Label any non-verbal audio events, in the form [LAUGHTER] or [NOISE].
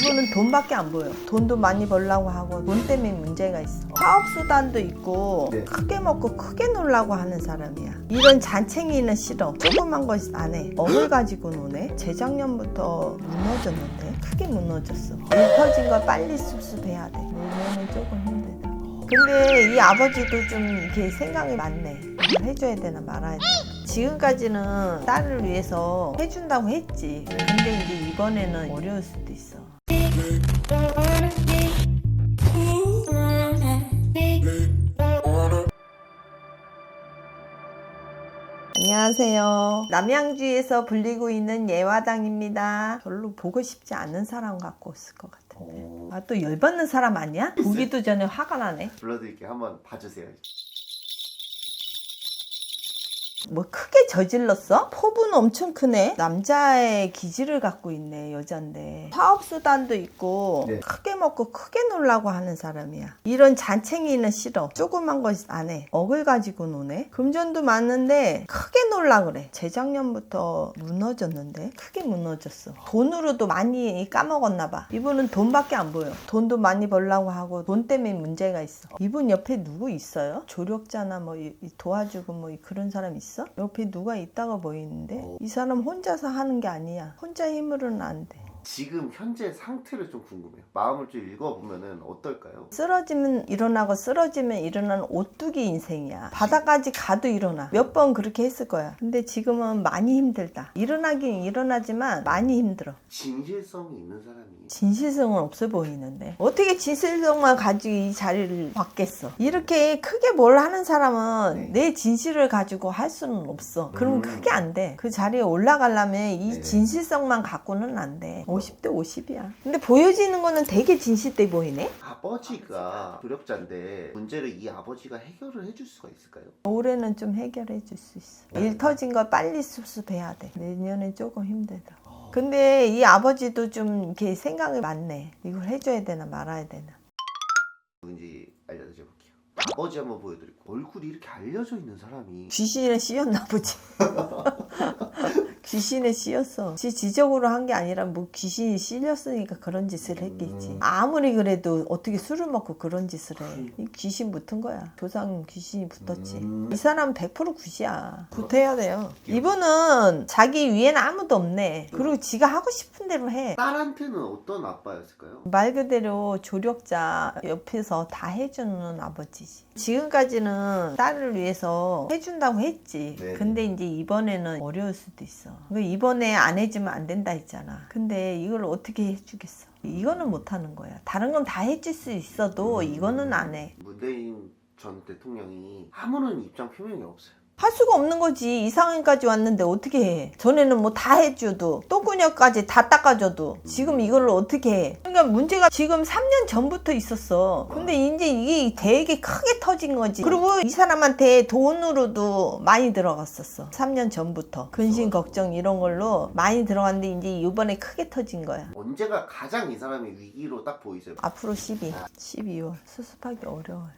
이분은 돈밖에 안 보여. 돈도 많이 벌라고 하고 돈 때문에 문제가 있어. 사업 수단도 있고 네. 크게 먹고 크게 놀라고 하는 사람이야. 이런 잔챙이는 싫어. 조그만 것안 해. 억을 가지고 노네. 재작년부터 무너졌는데 크게 무너졌어. 일 터진 거 빨리 습습해야 돼. 내년은 조금 힘들다. 근데 이 아버지도 좀 이렇게 생각이 많네. 해줘야 되나 말아야 되나. 지금까지는 딸을 위해서 해준다고 했지. 근데 이제 이번에는 어려울 수도 있어. 안녕하세요. 남양주에서 불리고 있는 예화당입니다. 별로 보고 싶지 않은 사람 갖고 왔을 것 같은데. 어, 아, 또 열받는 사람 아니야? 보기도 전에 화가 나네. 불러드릴게요. 한번 봐주세요. 뭐 크게 저질렀어? 포부는 엄청 크네. 남자의 기질을 갖고 있네 여잔데 사업 수단도 있고 네. 크게 먹고 크게 놀라고 하는 사람이야. 이런 잔챙이는 싫어. 조그만 거 안 해. 억을 가지고 노네. 금전도 많은데 크게 놀라 그래. 재작년부터 무너졌는데 크게 무너졌어. 돈으로도 많이 까먹었나 봐. 이분은 돈밖에 안 보여. 돈도 많이 벌라고 하고 돈 때문에 문제가 있어. 이분 옆에 누구 있어요? 조력자나 뭐 도와주고 뭐 이- 그런 사람 있어? 옆에 누가 있다가 보이는데 어. 이 사람 혼자서 하는 게 아니야. 혼자 힘으로는 안 돼. 지금 현재 상태를 좀 궁금해요. 마음을 좀 읽어보면은 어떨까요? 쓰러지면 일어나고 쓰러지면 일어나는 오뚜기 인생이야. 바다까지 가도 일어나. 몇 번 그렇게 했을 거야. 근데 지금은 많이 힘들다. 일어나긴 일어나지만 많이 힘들어. 진실성이 있는 사람이 진실성은 없어 보이는데 어떻게 진실성만 가지고 이 자리를 받겠어 이렇게 크게 뭘 하는 사람은 내 진실을 가지고 할 수는 없어 그럼 음. 크게 안 돼 그 자리에 올라가려면 이 네. 진실성만 갖고는 안 돼 50대 50이야. 근데 보여지는 거는 되게 진실돼 보이네. 아버지가 조력자인데 문제를 이 아버지가 해결을 해줄 수가 있을까요? 올해는 좀 해결해 줄 수 있어. 일 터진 거 빨리 습습해야 돼. 내년엔 조금 힘들다 근데 이 아버지도 좀 이렇게 생각이 많네. 이걸 해줘야 되나 말아야 되나. 누군지 알려드려 볼게요. 아버지 한번 보여드릴게요. 얼굴이 이렇게 알려져 있는 사람이. 귀신에 씌였나 보지. [LAUGHS] 귀신에 씌였어. 지 지적으로 한 게 아니라 뭐 귀신이 씌렸으니까 그런 짓을 했겠지. 아무리 그래도 어떻게 술을 먹고 그런 짓을 해. 이 귀신 붙은 거야. 조상 귀신이 붙었지. 음. 이 사람 100% 굿이야. 붙어야 돼요. 이분은 자기 위에는 아무도 없네. 그리고 지가 하고 싶은 대로 해. 딸한테는 어떤 아빠였을까요? 말 그대로 조력자 옆에서 다 해주는 아버지지. 지금까지는 딸을 위해서 해준다고 했지. 네. 근데 이제 이번에는 어려울 수도 있어. 이번에 안 해주면 안 된다 했잖아. 근데 이걸 어떻게 해주겠어? 이거는 못 하는 거야. 다른 건 다 해줄 수 있어도 이거는 안 해. 문재인 전 대통령이 아무런 입장 표명이 없어요. 할 수가 없는 거지. 이 상황까지 왔는데 어떻게 해? 전에는 뭐 다 해줘도 똥구녕까지 다 닦아줘도 지금 이걸 어떻게 해? 그러니까 문제가 지금 3년 전부터 있었어. 근데 이제 이게 되게 크게 터진 거지. 그리고 이 사람한테 돈으로도 많이 들어갔었어. 3년 전부터 근심 걱정 이런 걸로 많이 들어갔는데 이제 이번에 크게 터진 거야. 언제가 가장 이 사람이 위기로 딱 보이세요? 앞으로 12, 12월 수습하기 어려워요.